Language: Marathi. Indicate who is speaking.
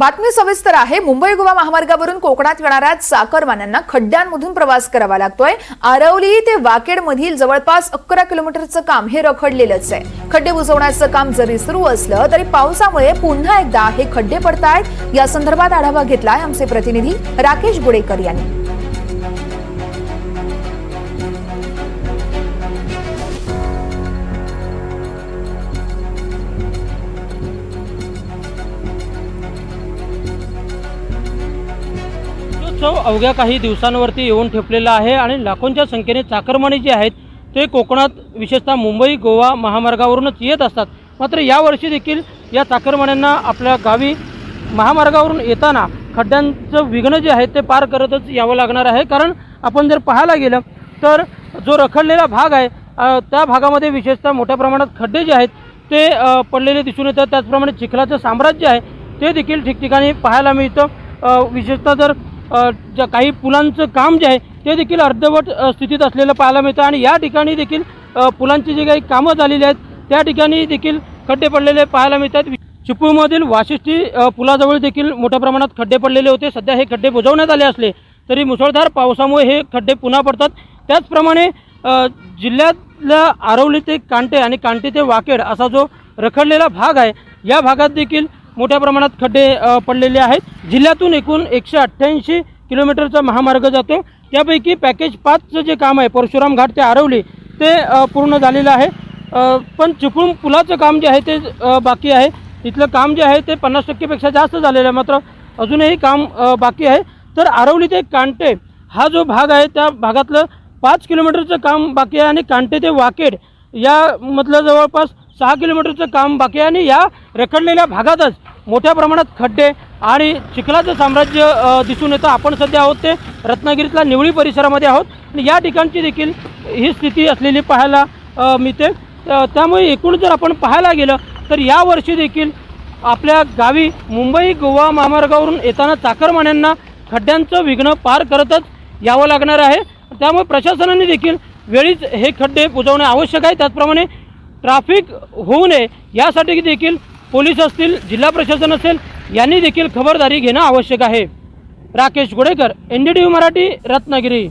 Speaker 1: बातमी सविस्तर आहे. मुंबई गोवा महामार्गावरून कोकणात येणाऱ्या चाकरमान्यांना खड्ड्यांमधून प्रवास करावा लागतोय. आरवली ते वाकेड मधील जवळपास अकरा किलोमीटरचं काम हे रखडलेलंच आहे. खड्डे बुजवण्याचं काम जरी सुरू असलं तरी पावसामुळे पुन्हा एकदा हे खड्डे पडतायत. या संदर्भात आढावा घेतलाय आमचे प्रतिनिधी राकेश गुडेकर यांनी.
Speaker 2: उत्सव अवघ्या काही दिवसांवरती येऊन ठेपलेला आहे आणि लाखोंच्या संख्येने चाकरमानी जे आहेत ते कोकणात विशेषतः मुंबई गोवा महामार्गावरूनच येत असतात. मात्र यावर्षी देखील या चाकरमान्यांना आपल्या गावी महामार्गावरून येताना खड्ड्यांचं विघ्न जे आहे ते पार करतच यावं लागणार आहे. कारण आपण जर पाहायला गेलं तर जो रखडलेला भाग आहे त्या भागामध्ये विशेषतः मोठ्या प्रमाणात खड्डे जे आहेत ते पडलेले दिसून येतात. त्याचप्रमाणे चिखलाचं साम्राज्य आहे ते देखील ठिकठिकाणी पाहायला मिळतं. विशेषतः जर ज्या काही पुलांचं काम जे आहे ते देखील अर्धवट स्थितीत असलेलं पाहायला मिळतं. आणि या ठिकाणी देखील पुलांची जी काही कामं झालेली आहेत त्या ठिकाणी देखील खड्डे पडलेले पाहायला मिळतात. चिपळूमधील वाशिष्ठी पुलाजवळ देखील मोठ्या प्रमाणात खड्डे पडलेले होते. सध्या हे खड्डे बुजवण्यात आले असले तरी मुसळधार पावसामुळे हे खड्डे पुन्हा पडतात. त्याचप्रमाणे जिल्ह्यातल्या आरवली ते कांटे आणि कांटे ते वाकेड असा जो रखडलेला भाग आहे या भागात देखील मोठ्या प्रमाणात खड्डे पडलेले आहेत. जिल्ह्यातून एकूण एकशे अठ्ठ्याऐंशी किलोमीटरचा महामार्ग जातो. त्यापैकी पॅकेज पाचचं जे काम आहे परशुराम घाट ते आरवली ते पूर्ण झालेलं आहे. पण चिपळूण पुलाचं काम जे आहे ते बाकी आहे. इथलं काम जे आहे ते पन्नास टक्केपेक्षा जास्त झालेलं आहे. मात्र अजूनही काम बाकी आहे. तर आरवली ते कांटे हा जो भाग आहे त्या भागातलं पाच किलोमीटरचं काम बाकी आहे आणि कांटे ते वाकेड या मधलं जवळपास सहा किलोमीटरचं काम बाकी आहे आणि या रखडलेल्या भागातच मोठ्या प्रमाणात खड्डे आणि चिखलाचं साम्राज्य दिसून येतं. आपण सध्या आहोत ते रत्नागिरीतला निवळी परिसरामध्ये आहोत. आणि या ठिकाणची देखील ही स्थिती असलेली पाहायला मिळते. त्यामुळे एकूण जर आपण पाहायला गेलं तर यावर्षी देखील आपल्या गावी मुंबई गोवा महामार्गावरून येताना चाकरमान्यांना खड्ड्यांचं विघ्न पार करतच यावं लागणार आहे. त्यामुळे प्रशासनाने देखील वेळीच हे खड्डे बुजवणे आवश्यक आहे. त्याचप्रमाणे ट्रॅफिक होऊ नये यासाठी देखील पोलीस असतील जिल्हा प्रशासन असेल यांनी देखील खबरदारी घेणं आवश्यक आहे. Rakesh Godekar N D T V Marathi Ratnagiri.